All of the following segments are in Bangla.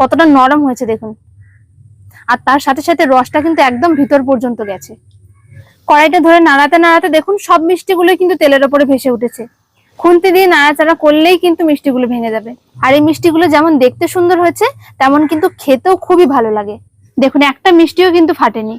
কতটা নরম হয়েছে দেখুন। আর তার সাথে সাথে রসটা কিন্তু একদম ভিতর পর্যন্ত গেছে। কড়াইটা ধরে নাড়াতে নাড়াতে দেখুন, সব মিষ্টিগুলো কিন্তু তেলের ওপরে ভেসে উঠেছে। খুন্তি দিয়ে নাড়াচাড়া করলেই কিন্তু মিষ্টিগুলো ভেঙে যাবে। আর এই মিষ্টিগুলো যেমন দেখতে সুন্দর হয়েছে, তেমন কিন্তু খেতেও খুবই ভালো লাগে। দেখুন, একটা মিষ্টিও কিন্তু ফাটেনি।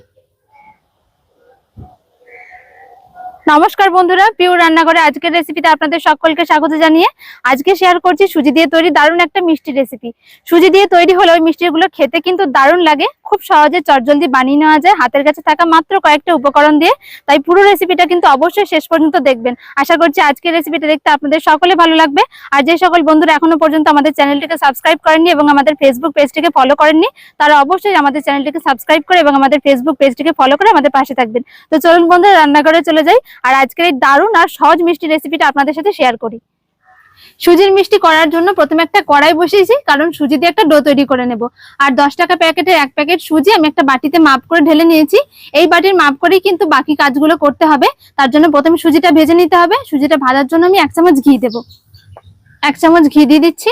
নমস্কার বন্ধুরা পিওর রান্নাঘরে আজকের রেসিপিতে আপনাদের সকলকে স্বাগত জানিয়ে আজকে শেয়ার করছি সুজি দিয়ে তৈরি দারুণ একটা মিষ্টি রেসিপি সুজি দিয়ে তৈরি হলে ওই মিষ্টিগুলো খেতে কিন্তু দারুণ লাগে। খুব সহজে চটজলদি বানিয়ে নেওয়া যায়। হাতের কাছে থাকা মাত্র কয়েকটা উপকরণ দিয়ে। তাই পুরো রেসিপিটা কিন্তু অবশ্যই শেষ পর্যন্ত দেখবেন। আশা করছি আজকের রেসিপিটা দেখতে আপনাদের সকলে ভালো লাগবে। আর যে সকল বন্ধুরা এখনও পর্যন্ত আমাদের চ্যানেলটিকে সাবস্ক্রাইব করেননি এবং আমাদের ফেসবুক পেজটিকে ফলো করেননি, তারা অবশ্যই আমাদের চ্যানেলটিকে সাবস্ক্রাইব করে এবং আমাদের ফেসবুক পেজটিকে ফলো করে আমাদের পাশে থাকবেন। তো চলুন বন্ধুরা, রান্নাঘরে চলে যাই। আর আজকের এই দারুণ আর সহজ মিষ্টি রেসিপিটা আপনাদের সাথে শেয়ার করি। সুজির মিষ্টি করার জন্য প্রথমে একটা কড়াই বসিয়েছি, কারণ সুজি দিয়ে একটা ডো তৈরি করে নেব। আর দশ টাকা প্যাকেটের এক প্যাকেট সুজি আমি একটা বাটিতে মাপ করে ঢেলে নিয়েছি। এই বাটির মাপ করেই কিন্তু বাকি কাজগুলো করতে হবে। তার জন্য প্রথমে সুজিটা ভেজে নিতে হবে। সুজিটা ভাজার জন্য আমি এক চামচ ঘি দেব। এক চামচ ঘি দিয়ে দিচ্ছি।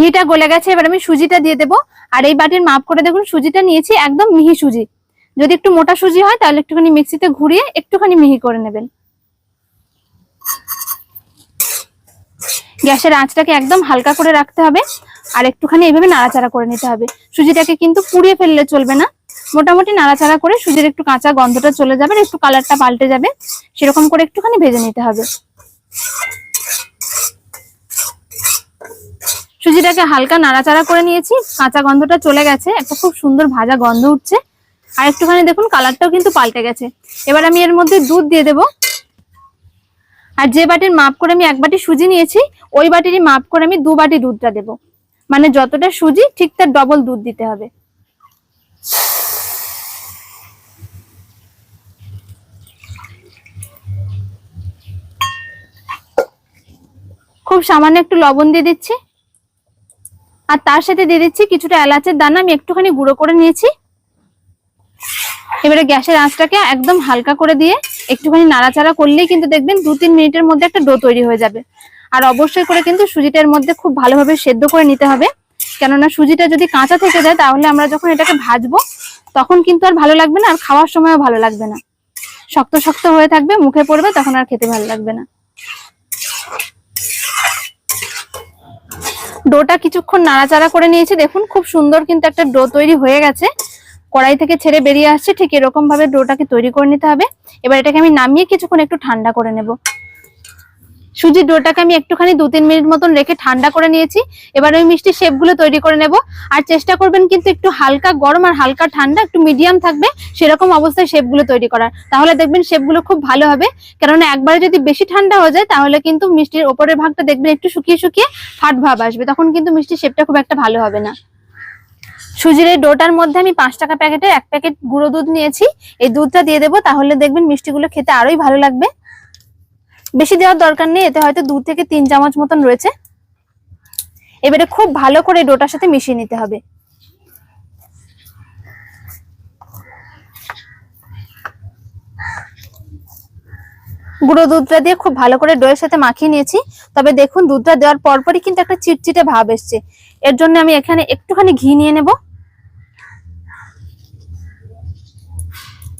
ঘিটা গলে গেছে, এবার আমি সুজিটা দিয়ে দেবো। আর এই বাটির মাপ করে দেখুন, সুজিটা নিয়েছি একদম মিহি সুজি। যদি একটু মোটা সুজি হয়, তাহলে একটুখানি মিক্সিতে ঘুরিয়ে একটুখানি মিহি করে নেবেন। গ্যাসের আঁচটাকে একদম হালকা করে রাখতে হবে আর একটুখানি এইভাবে নাড়াচাড়া করে নিতে হবে। সুজিটাকে কিন্তু পুড়িয়ে ফেললে চলবে না। মোটামুটি নাড়াচাড়া করে সুজির একটু কাঁচা গন্ধটা চলে যাবে একটু কালারটা পাল্টে যাবে। সেরকম করে একটুখানি ভেজে নিতে হবে। সুজিটাকে হালকা নাড়াচাড়া করে নিয়েছি। কাঁচা গন্ধটা চলে গেছে। একটা খুব সুন্দর ভাজা গন্ধ উঠছে। আর একটুখানি দেখুন, কালারটাও কিন্তু পাল্টে গেছে। এবার আমি এর মধ্যে দুধ দিয়ে দেব। আর যে বাটির মাপ করে আমি এক বাটি সুজি নিয়েছি, ওই বাটিরই মাপ করে আমি দু বাটি দুধটা দেব। মানে যতটা সুজি, ঠিক তার ডবল দুধ দিতে হবে। খুব সামান্য একটু লবণ দিয়ে দিচ্ছি। আর তার সাথে দিয়ে দিচ্ছি কিছুটা এলাচের দানা, আমি একটুখানি গুঁড়ো করে নিয়েছি। এবারে গ্যাসের আঁচটাকে একদম হালকা করে দিয়ে একটুখানি নাড়াচাড়া করলেই কিন্তু দেখবেন দু তিন মিনিটের মধ্যে একটা ডো তৈরি হয়ে যাবে। আর অবশ্যই করে কিন্তু সুজিটার মধ্যে খুব ভালোভাবে সেদ্ধ করে নিতে হবে। কেননা সুজিটা যদি কাঁচা থেকে যায়, তাহলে আমরা যখন এটাকে ভাজবো, তখন কিন্তু আর ভালো লাগবে না, আর খাওয়ার সময়ও ভালো লাগবে না। শক্ত শক্ত হয়ে থাকবে, মুখে পড়বে, তখন আর খেতে ভালো লাগবে না। ডোটা কিছুক্ষণ নাড়াচাড়া করে নিয়েছি। দেখুন, খুব সুন্দর কিন্তু একটা ডো তৈরি হয়ে গেছে। কড়াই থেকে ছেড়ে বেরিয়ে আসছে, ঠিক এরকম ভাবে ডোটাকে তৈরি করে নিতে হবে। এবার এটাকে আমি নামিয়ে কিছুক্ষণ একটু ঠান্ডা করে নেব। সুজির ডোটাকে আমি একটুখানি দু তিন মিনিট মতন রেখে ঠান্ডা করে নিয়েছি। এবার ওই মিষ্টি শেপগুলো তৈরি করে নেব। আর চেষ্টা করবেন কিন্তু একটু হালকা গরম আর হালকা ঠান্ডা, একটু মিডিয়াম থাকবে সেরকম অবস্থায় শেপগুলো তৈরি করার। তাহলে দেখবেন শেপগুলো খুব ভালো হবে। কেননা একবারে যদি বেশি ঠান্ডা হয়ে যায়, তাহলে কিন্তু মিষ্টির ওপরের ভাগটা দেখবেন একটু শুকিয়ে শুকিয়ে ফাট ভাব আসবে। তখন কিন্তু মিষ্টির শেপটা খুব একটা ভালো হবে না। সুজির এই ডোটার মধ্যে আমি পাঁচ টাকা প্যাকেটের এক প্যাকেট গুঁড়ো দুধ নিয়েছি। এই দুধটা দিয়ে দেবো, তাহলে দেখবেন মিষ্টিগুলো খেতে আরোই ভালো লাগবে। বেশি দেওয়ার দরকার নেই, এতে হয়তো দু থেকে তিন চামচ মতন রয়েছে। এবারে খুব ভালো করে ডোটার সাথে মিশিয়ে নিতে হবে। গুঁড়ো দুধটা দিয়ে খুব ভালো করে ডোয়ের সাথে মাখিয়ে নিয়েছি। তবে দেখুন, দুধটা দেওয়ার পরপরই কিন্তু একটা চিটচিটে ভাব এসছে। এর জন্য আমি এখানে একটুখানি ঘি নিয়ে নেব।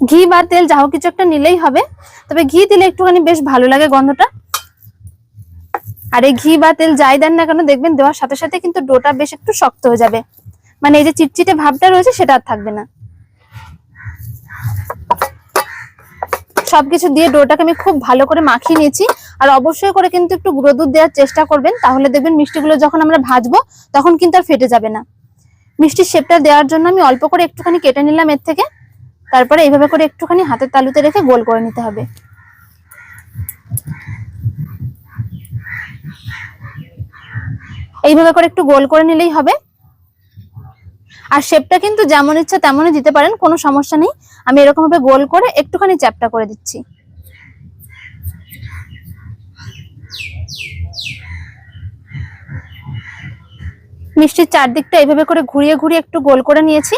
ঘি বা তেল যা হোক কিছু একটা নিলেই হবে। তবে ঘি দিলে একটুখানি বেশ ভালো লাগে গন্ধটা। আর এই ঘি বা তেল যাই দেন না কেন, দেখবেন দেওয়ার সাথে সাথে কিন্তু ডোটা বেশ একটু শক্ত হয়ে যাবে। মানে এই যে চিটচিটে ভাবটা রয়েছে, সেটা আর থাকবে না। সবকিছু দিয়ে ডোটাকে আমি খুব ভালো করে মাখিয়ে নিয়েছি। আর অবশ্যই করে কিন্তু একটু গুঁড়ো দুধ দেওয়ার চেষ্টা করবেন। তাহলে দেখবেন মিষ্টিগুলো যখন আমরা ভাজবো, তখন কিন্তু আর ফেটে যাবে না। মিষ্টির শেপটা দেওয়ার জন্য আমি অল্প করে একটুখানি কেটে নিলাম এর থেকে। তারপরে এইভাবে করে একটুখানি হাতের তালুতে রেখে গোল করে নিতে হবে। এইভাবে করে একটু গোল করে নিলেই হবে। আর শেপটা কিন্তু যেমন ইচ্ছা তেমনই দিতে পারেন, কোনো সমস্যা নেই। আমি এরকমভাবে গোল করে একটুখানি চ্যাপটা করে দিচ্ছি। মিষ্টির চারদিকটা এইভাবে করে ঘুরিয়ে ঘুরিয়ে একটু গোল করে নিয়েছি।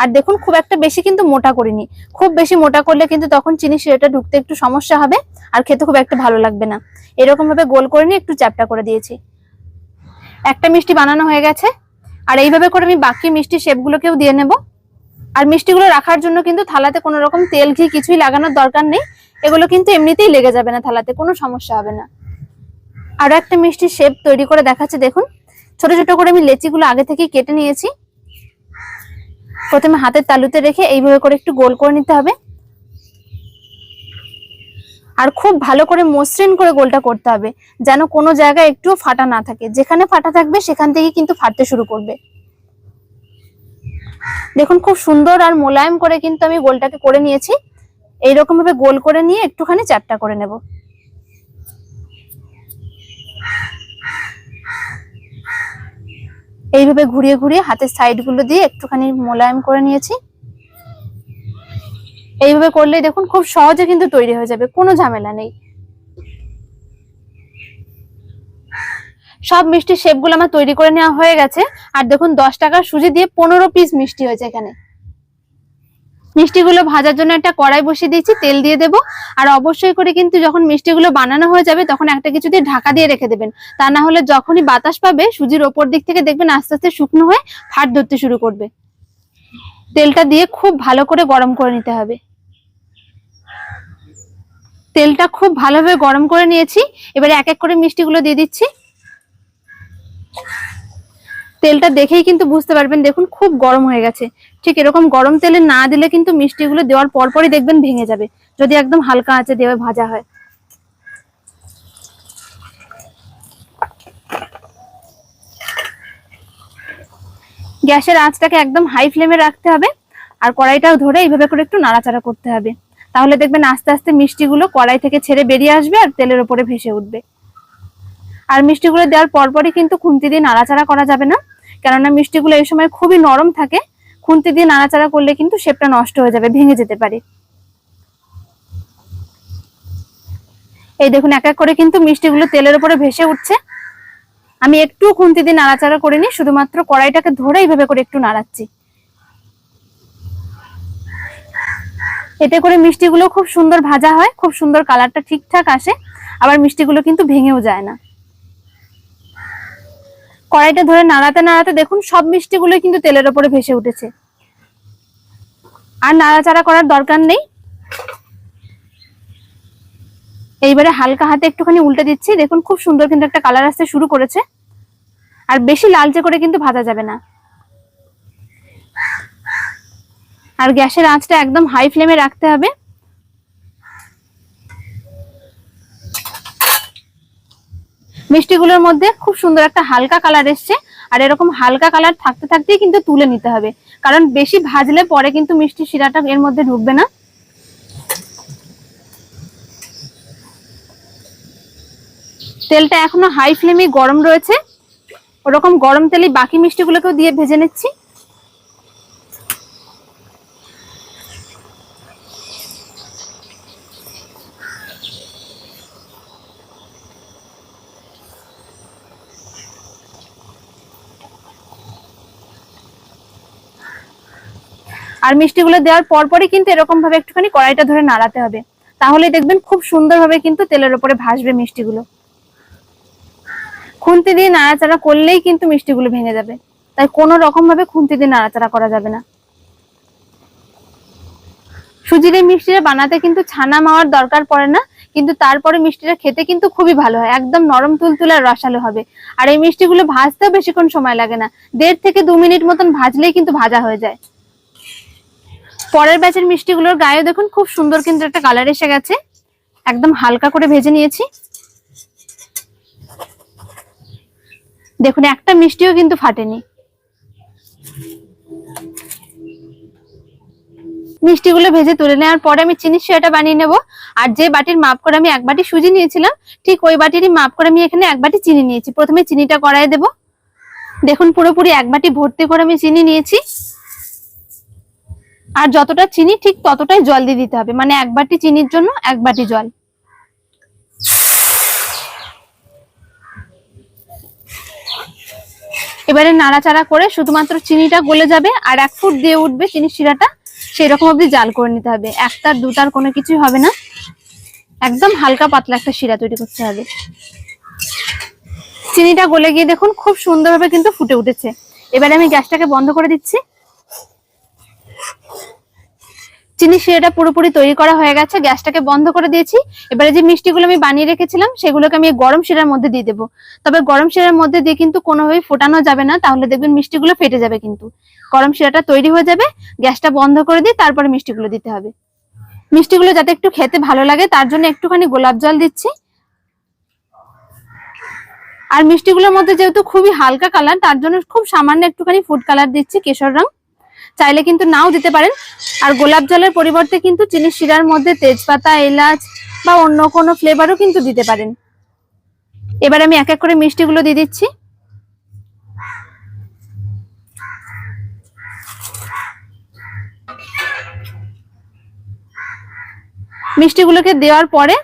আর দেখুন, খুব একটা বেশি কিন্তু মোটা করিনি। খুব বেশি মোটা করলে কিন্তু তখন চিনি শিরাটা ঢুকতে একটু সমস্যা হবে আর খেতে খুব একটা ভালো লাগবে না। এরকম ভাবে গোল করে নিয়ে একটু চ্যাপটা করে দিয়েছি। একটা মিষ্টি বানানো হয়ে গেছে। আর এইভাবে করে আমি বাকি মিষ্টি শেপগুলোকেও দিয়ে নেব। আর মিষ্টিগুলো রাখার জন্য কিন্তু থালাতে কোনো রকম তেল, ঘি কিছুই লাগানোর দরকার নেই। এগুলো কিন্তু এমনিতেই লেগে যাবে না থালাতে, কোনো সমস্যা হবে না। আরও একটা মিষ্টি শেপ তৈরি করে দেখাচ্ছে, দেখুন। ছোট ছোট করে আমি লেচিগুলো আগে থেকে কেটে নিয়েছি। প্রথমে হাতের তালুতে রেখে এইভাবে করে একটু গোল করে নিতে হবে। আর খুব ভালো করে মসৃণ করে গোলটা করতে হবে, যেন কোনো জায়গায় একটুও ফাটা না থাকে। যেখানে ফাটা থাকবে, সেখান থেকে কিন্তু ফাটতে শুরু করবে। দেখুন, খুব সুন্দর আর মোলায়েম করে কিন্তু আমি গোলটাকে করে নিয়েছি। এইরকম ভাবে গোল করে নিয়ে একটুখানি চ্যাপটা করে নেব। এইভাবে ঘুরিয়ে ঘুরিয়ে হাতের সাইডগুলো দিয়ে একটুখানি মোলায়েম করে নিয়েছি। এইভাবে করলে দেখুন খুব সহজে কিন্তু তৈরি হয়ে যাবে, কোনো ঝামেলা নেই। সব মিষ্টির শেপগুলো আমার তৈরি করে নেওয়া হয়ে গেছে। আর দেখুন দশ টাকার সুজি দিয়ে পনেরো পিস মিষ্টি হয়েছে এখানে। মিষ্টিগুলো ভাজার জন্য একটা কড়াই বসিয়ে দিয়েছি, তেল দিয়ে দেব। আর অবশ্যই করে কিন্তু যখন মিষ্টিগুলো বানানো হয়ে যাবে, তখন একটা কিছু দিয়ে ঢাকা দিয়ে রেখে দেবেন। তা না হলে যখনই বাতাস পাবে, সুজির ওপর দিক থেকে দেখবেন আস্তে আস্তে শুকনো হয়ে ফাট ধরতে শুরু করবে। তেলটা দিয়ে খুব ভালো করে গরম করে নিতে হবে। তেলটা খুব ভালোভাবে গরম করে নিয়েছি। এবারে এক এক করে মিষ্টিগুলো দিয়ে দিচ্ছি। তেলটা দেখেই কিন্তু বুঝতে পারবেন, দেখুন খুব গরম হয়ে গেছে। ঠিক এরকম গরম তেলে না দিলে কিন্তু মিষ্টিগুলো দেওয়ার পরপরই দেখবেন ভেঙে যাবে। যদি একদম হালকা আঁচে দেওয়া ভাজা হয়। গ্যাসের আঁচটাকে একদম হাই ফ্লেমে রাখতে হবে আর কড়াইটাও ধরে এইভাবে করে একটু নাড়াচাড়া করতে হবে। তাহলে দেখবেন আস্তে আস্তে মিষ্টিগুলো কড়াই থেকে ছেড়ে বেরিয়ে আসবে আর তেলের উপরে ভেসে উঠবে। আর মিষ্টিগুলো দেওয়ার পরপরই কিন্তু খুন্তি দিয়ে নাড়াচাড়া করা যাবে না। কেননা মিষ্টিগুলো এই সময় খুবই নরম থাকে, খুন্তি দিয়ে নাড়াচাড়া করলে কিন্তু শেপটা নষ্ট হয়ে যাবে, ভেঙে যেতে পারে। এই দেখুন, এক এক করে কিন্তু মিষ্টিগুলো তেলের উপরে ভেসে উঠছে। আমি একটু খুন্তি দিয়ে নাড়াচাড়া করিনি শুধুমাত্র কড়াইটাকে ধরে এইভাবে করে একটু নাড়াচ্ছি। এতে করে মিষ্টিগুলো খুব সুন্দর ভাজা হয়, খুব সুন্দর কালারটা ঠিকঠাক আসে, আবার মিষ্টিগুলো কিন্তু ভেঙেও যায় না। কড়াইটা ধরে নাড়াতে নাড়াতে দেখুন সব মিষ্টিগুলো কিন্তু তেলের ওপরে ভেসে উঠেছে। আর নাড়াচাড়া করার দরকার নেই। এইবারে হালকা হাতে একটুখানি উল্টে দিচ্ছি। দেখুন খুব সুন্দর কিন্তু একটা কালার আসতে শুরু করেছে। আর বেশি লালচে করে কিন্তু ভাজা যাবে না। আর গ্যাসের আঁচটা একদম হাই ফ্লেমে রাখতে হবে। মিষ্টিগুলোর মধ্যে খুব সুন্দর একটা হালকা কালার এসছে। আর এরকম হালকা কালার থাকতে থাকতেই কিন্তু তুলে নিতে হবে। কারণ বেশি ভাজলে পরে কিন্তু মিষ্টি শিরাটা এর মধ্যে ঢুকবে না। তেলটা এখনও হাই ফ্লেমে গরম রয়েছে। ওরকম গরম তেলই বাকি মিষ্টিগুলোকেও দিয়ে ভেজে নিচ্ছি। আর মিষ্টিগুলো দেওয়ার পর পরপরই কিন্তু এরকম ভাবে একটুখানি কড়াইটা ধরে নাড়াতে হবে। তাহলে দেখবেন খুব সুন্দরভাবে কিন্তু তেলের উপরে ভাসবে মিষ্টিগুলো। খুন্তি দিয়ে নাড়াচাড়া করলেই কিন্তু মিষ্টিগুলো ভেঙে যাবে। তাই কোনো রকম ভাবে খুন্তি দিয়ে নাড়াচাড়া করা যাবে না। সুজির এই মিষ্টিটা বানাতে কিন্তু ছানা মাওয়ার দরকার পড়ে না, কিন্তু তারপরে মিষ্টিটা খেতে কিন্তু খুবই ভালো হয়। একদম নরম তুলতুলে আর রসালো হবে। আর এই মিষ্টিগুলো ভাজতেও বেশিক্ষণ সময় লাগে না। দেড় থেকে দু মিনিট মতন ভাজলেই কিন্তু ভাজা হয়ে যায়। পরের ব্যাচের মিষ্টিগুলোর গায়ে দেখুন খুব সুন্দর কিন্তু একটা কালার এসে গেছে। একদম হালকা করে ভেজে নিয়েছি। দেখুন, একটা মিষ্টিও কিন্তু ফাটেনি। মিষ্টিগুলো ভেজে তুলে নেওয়ার পরে আমি চিনি শিরাটা বানিয়ে নেব। আর যে বাটির মাপ করে আমি এক বাটি সুজি নিয়েছিলাম, ঠিক ওই বাটিরই মাপ করে আমি এখানে এক বাটি চিনি নিয়েছি। প্রথমে চিনিটা কড়াইয়ে দেব। দেখুন, পুরোপুরি এক বাটি ভর্তি করে আমি চিনি নিয়েছি। আর যতটা চিনি, ঠিক ততটাই জল দিয়ে দিতে হবে। মানে এক বাটি চিনির জন্য এক বাটি জল। এবারে নাড়াচাড়া করে শুধুমাত্র চিনিটা গলে যাবে আর এক ফুট দিয়ে উঠবে চিনির শিরাটা সেই রকম অব্দি জাল করে নিতে হবে। একটার দুটার কোনো কিছুই হবে না। একদম হালকা পাতলা একটা শিরা তৈরি করতে হবে। চিনিটা গলে গিয়ে দেখুন, খুব সুন্দরভাবে কিন্তু ফুটে উঠেছে। এবারে আমি গ্যাসটাকে বন্ধ করে দিচ্ছি। চিনি শিরাটা পুরোপুরি তৈরি করা হয়ে গেছে, গ্যাসটাকে বন্ধ করে দিয়েছি। এবারে যে মিষ্টিগুলো আমি বানিয়ে রেখেছিলাম, সেগুলোকে আমি গরম শিরার মধ্যে দিয়ে দেবো। তবে গরম শিরার মধ্যে দিয়ে কিন্তু কোনোভাবেই ফোটানো যাবে না, তাহলে দেখবেন মিষ্টিগুলো ফেটে যাবে কিন্তু। গরম শিরাটা তৈরি হয়ে যাবে, গ্যাসটা বন্ধ করে দিয়ে তারপরে মিষ্টিগুলো দিতে হবে। মিষ্টিগুলো যাতে একটু খেতে ভালো লাগে, তার জন্য একটুখানি গোলাপ জল দিচ্ছি। আর মিষ্টিগুলোর মধ্যে যেহেতু খুবই হালকা কালার, তার জন্য খুব সামান্য একটুখানি ফুড কালার দিচ্ছি, কেশর রং। চাইলে কিন্তু নাও দিতে পারেন। আর গোলাপ জলের পরিবর্তে কিন্তু চিনি শিরার মধ্যে তেজপাতা, এলাচ বা অন্য কোনো ফ্লেভারও কিন্তু দিতে পারেন। এবার আমি এক এক করে মিষ্টিগুলো দিয়ে দিচ্ছি। মিষ্টিগুলোকে দেওয়ার পরে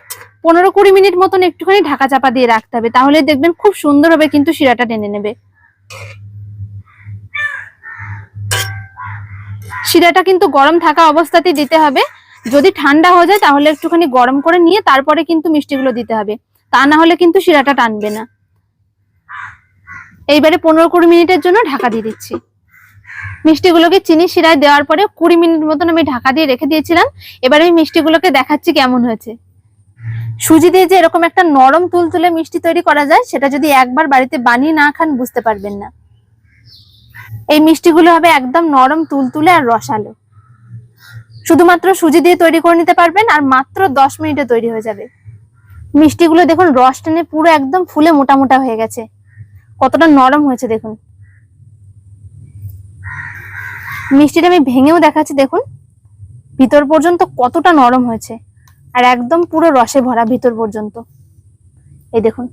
পনেরো কুড়ি মিনিট মতন একটুখানি ঢাকা চাপা দিয়ে রাখতে হবে। তাহলে দেখবেন খুব সুন্দরভাবে কিন্তু শিরাটা টেনে নেবে। শিরাটা কিন্তু গরম থাকা অবস্থাতেই দিতে হবে। যদি ঠান্ডা হয়ে যায় তাহলে একটুখানি গরম করে নিয়ে তারপরে কিন্তু মিষ্টিগুলো দিতে হবে। তা না হলে কিন্তু শিরাটা টানবে না। এইবারে পনেরো কুড়ি মিনিটের জন্য ঢাকা দিয়ে দিচ্ছি। মিষ্টিগুলোকে চিনি শিরায় দেওয়ার পরে কুড়ি মিনিট মতন আমি ঢাকা দিয়ে রেখে দিয়েছিলাম। এবার আমি মিষ্টিগুলোকে দেখাচ্ছি কেমন হয়েছে। সুজি দিয়ে যে এরকম একটা নরম তুলতুলে মিষ্টি তৈরি করা যায়, সেটা যদি একবার বাড়িতে বানিয়ে না খান বুঝতে পারবেন না। এই মিষ্টিগুলো হবে একদম নরম, তুলতুলে আর রসালো। শুধুমাত্র সুজি দিয়ে তৈরি করে নিতে পারবেন আর মাত্র দশ মিনিটে তৈরি হয়ে যাবে। মিষ্টিগুলো দেখুন, রস টেনে পুরো একদম ফুলে মোটা মোটা হয়ে গেছে। কতটা নরম হয়েছে দেখুন। মিষ্টিটা আমি ভেঙেও দেখাচ্ছি, দেখুন। ভিতর পর্যন্ত কতটা নরম হয়েছে। আর একদম পুরো রসে ভরা ভিতর পর্যন্ত। এই দেখুন।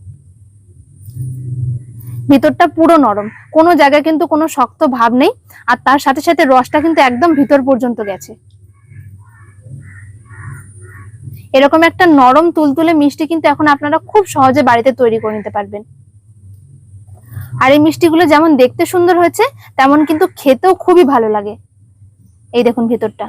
ভিতরটা পুরো নরম। কোনো জায়গায় কিন্তু কোনো শক্ত ভাব নেই, আর তার সাথে সাথে রসটা কিন্তু একদম ভিতর পর্যন্ত গেছে। এরকম একটা নরম তুলতুলে মিষ্টি কিন্তু এখন আপনারা খুব সহজে বাড়িতে তৈরি করে নিতে পারবেন। আর এই মিষ্টিগুলো যেমন দেখতে সুন্দর হয়েছে, তেমন কিন্তু খেতেও খুবই ভালো লাগে। এই দেখুন ভিতরটা।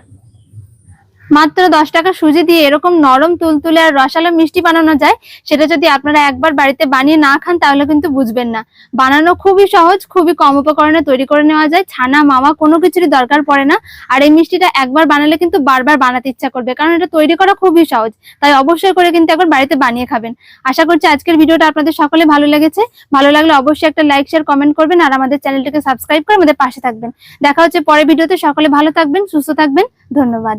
মাত্র দশ টাকা সুজি দিয়ে এরকম নরম তুলতুলে আর রসালো মিষ্টি বানানো যায়, সেটা যদি আপনারা একবার বাড়িতে বানিয়ে না খান, তাহলে কিন্তু বুঝবেন না। বানানো খুবই সহজ, খুবই কম উপকরণে তৈরি করে নেওয়া যায়, ছানা, মামা কোনো কিছুরই দরকার পড়ে না। আর এই মিষ্টিটা একবার বানালে কিন্তু বারবার বানাতে ইচ্ছা করবে, কারণ এটা তৈরি করা খুবই সহজ। তাই অবশ্যই করে কিন্তু একবার বাড়িতে বানিয়ে খাবেন। আশা করছি আজকের ভিডিওটা আপনাদের সকলে ভালো লেগেছে। ভালো লাগলে অবশ্যই একটা লাইক, শেয়ার, কমেন্ট করবেন আর আমাদের চ্যানেলটিকে সাবস্ক্রাইব করে আমাদের পাশে থাকবেন। দেখা হচ্ছে পরের ভিডিওতে, সকলে ভালো থাকবেন, সুস্থ থাকবেন, ধন্যবাদ।